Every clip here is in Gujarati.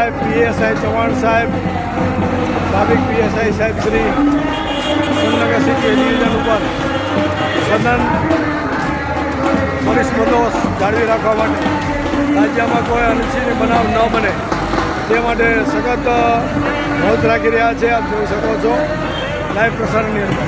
સાહેબ, પીએસઆઈ ચૌહાણ સાહેબ સાબિક પીએસઆઈ સાહેબ શ્રી સુરનગર સિટી ડિવિઝન ઉપર સદન પોલીસ જાળવી રાખવા માટે રાજ્યમાં કોઈ અનિચ્છનીય બનાવ ન બને તે માટે સતત મોજ રાખી રહ્યા છે. આપ જોઈ શકો છો. લાઈવ પ્રસારણની અંદર.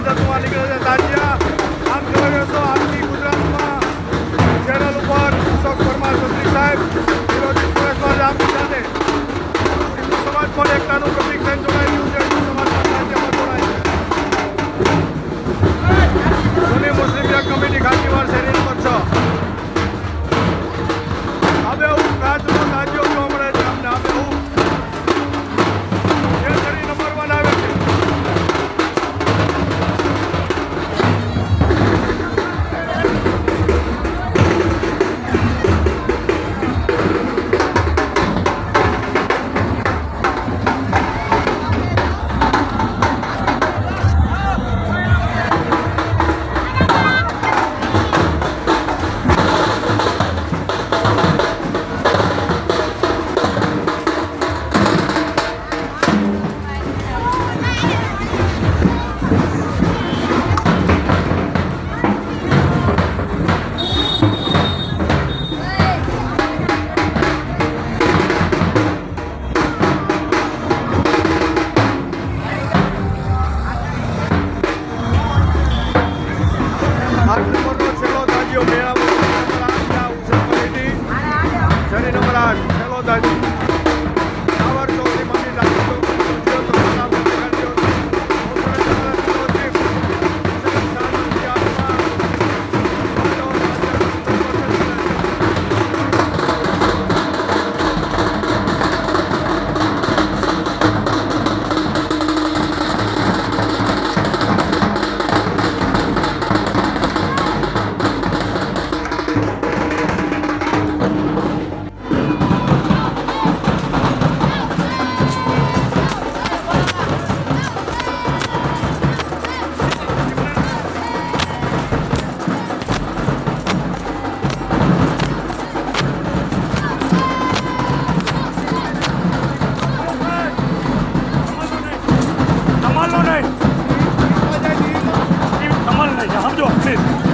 ગુજરાત હતું આ નીકળે છે. તાજિયા, આમ જોઈ હતો આજની ગુજરાતમાં ચેનલ ઉપર અશોક પરમાર ચૌધરી સાહેબ, વિરોધી સુરેશભાઈ આપની સાથે હિન્દુ સમાજ પણ એકતાનું પ્રતિક થઈને જોડાઈ રહ્યું છે. હિન્દુ સમાજના સાહિત્યમાં જોડાય છે. સુની મુસ્લિમ કમિટી ગાંધીવાડ શેરી નંબર adopted.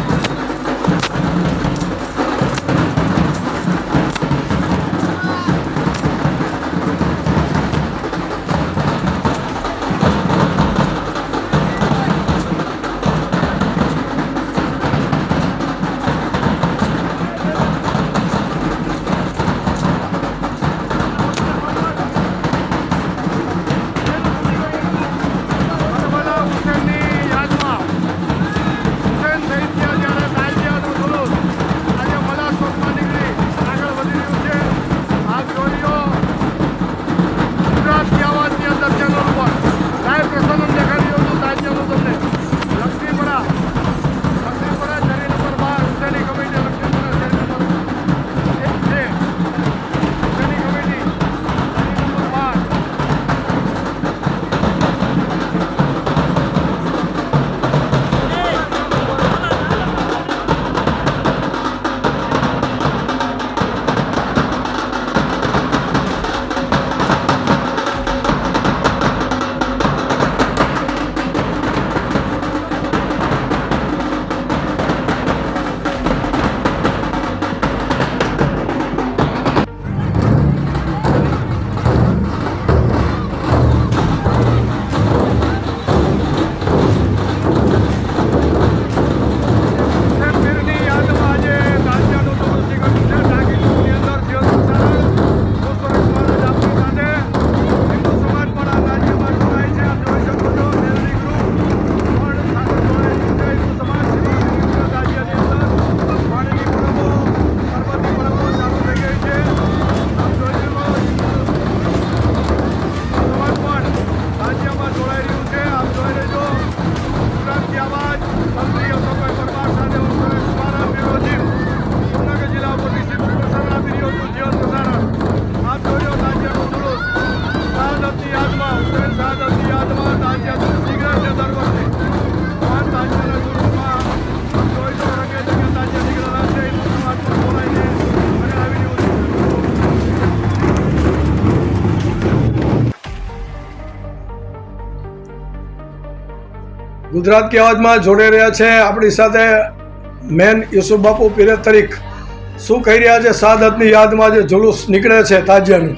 ગુજરાત કી અવાજમાં જોડાઈ રહ્યા છે આપણી સાથે મેન યુસુફ બાપુ પીરે તરીક. શું કહી રહ્યા છે? સાદતની યાદમાં જે જુલુસ નીકળે છે તાજિયાનું.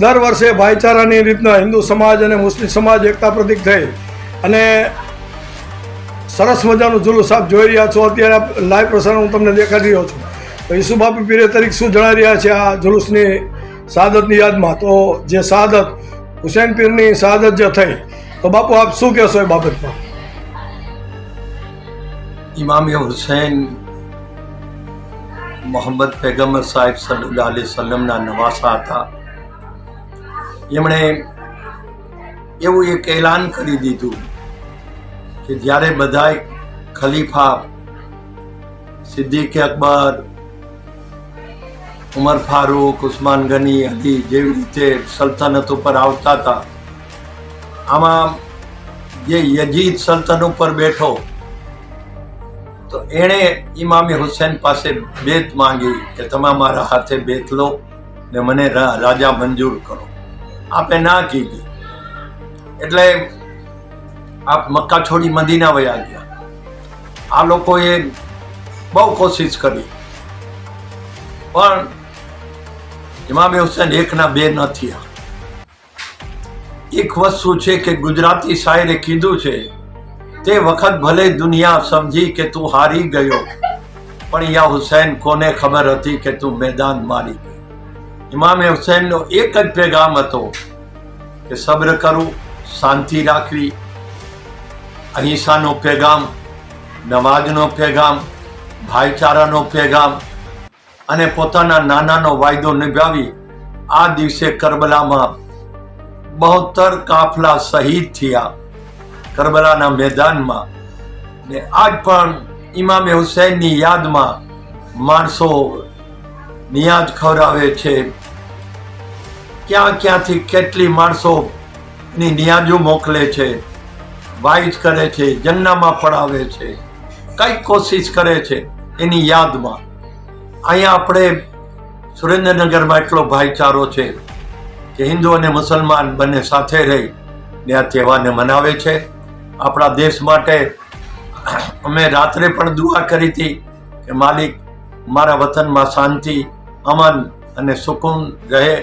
દર વર્ષે ભાઈચારાની રીતના હિન્દુ સમાજ અને મુસ્લિમ સમાજ એકતા પ્રતિક થઈ. અને સરસ મજાનું જુલુસ આપ જોઈ રહ્યા છો. અત્યારે લાઈવ પ્રસારણ હું તમને દેખાડી રહ્યો છું. તો યુસુફ બાપુ પીરે તરીક શું જણાવી રહ્યા છે આ જુલુસની સાદતની યાદમાં? તો જે સાદત હુસેન પીરની સાદત જે થઈ. તો બાપુ આપ શું કહેશો એ બાબતમાં? ઇમામ હુસૈન મોહમ્મદ પેગમ્બર સાહેબ સલ્લા અલી સલ્લમના નવાસા હતા. એમણે એવું એક એલાન કરી દીધું કે જ્યારે બધાય ખલીફા સિદ્દીક અકબર, ઉમર ફારૂક, ઉસ્માન ગની હતી જેવી રીતે સલ્તનત ઉપર આવતા હતા. આમાં જે યજીદ સલ્તન ઉપર બેઠો તો એણે ઇમામી હુસૈન પાસે બેત માંગી કે તમે મારા હાથે બેત લો ને મને રાજા મંજૂર કરો. આપે ના કીધી. એટલે આપ મક્કા છોડી મદીના વયા ગયા. આ લોકોએ બહુ કોશિશ કરી. પણ ઇમામી હુસેન એકના બે ન થયા. એક વસ્તુ છે કે ગુજરાતી શાયરે કીધું છે તે વખત ભલે દુનિયા સમજી કે તું હારી ગયો, પણ યા હુસૈન કોને ખબર હતી કે તું મેદાન મારી ગયો? ઇમામે હુસૈનનો એક જ પેગામ હતો કે સબ્ર કરવું શાંતિ રાખવી. અહિંસાનો પેગામ નમાજનો પેગામ, ભાઈચારાનો પેગામ અને પોતાના નાનાનો વાયદો નિભાવી આ દિવસે કરબલામાં બહોત્તર કાફલા શહીદ થયા. કરબલાના મેદાનમાં. ને આજ પણ ઇમામે હુસૈનની યાદમાં માણસો નિયાજ ખવડાવે છે. ક્યાં ક્યાંથી કેટલી માણસો ની નિયાજો મોકલે છે વાઇઝ કરે છે, જન્નામાં પડાવે છે, કઈ કોશિશ કરે છે એની યાદમાં. અહીંયા આપણે સુરેન્દ્રનગરમાં એટલો ભાઈચારો છે કે હિન્દુ અને મુસલમાન બંને સાથે રહી ને આ તહેવારને મનાવે છે. આપણા દેશ માટે અમે રાત્રે પણ દુઆ કરી હતી કે માલિક, મારા વતનમાં શાંતિ, અમન અને સુકૂન રહે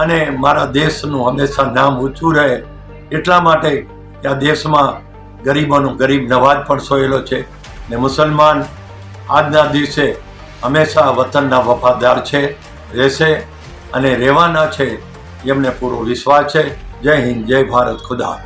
અને મારા દેશનું હંમેશા નામ ઊંચું રહે. એટલા માટે કે આ દેશમાં ગરીબોનો ગરીબ નવાજ પણ સોયેલો છે ને મુસલમાન આજના દિવસે હંમેશા વતનના વફાદાર છે, રહેશે અને રહેવાના છે. એમને પૂરો વિશ્વાસ છે. જય હિન્દ, જય ભારત, ખુદા.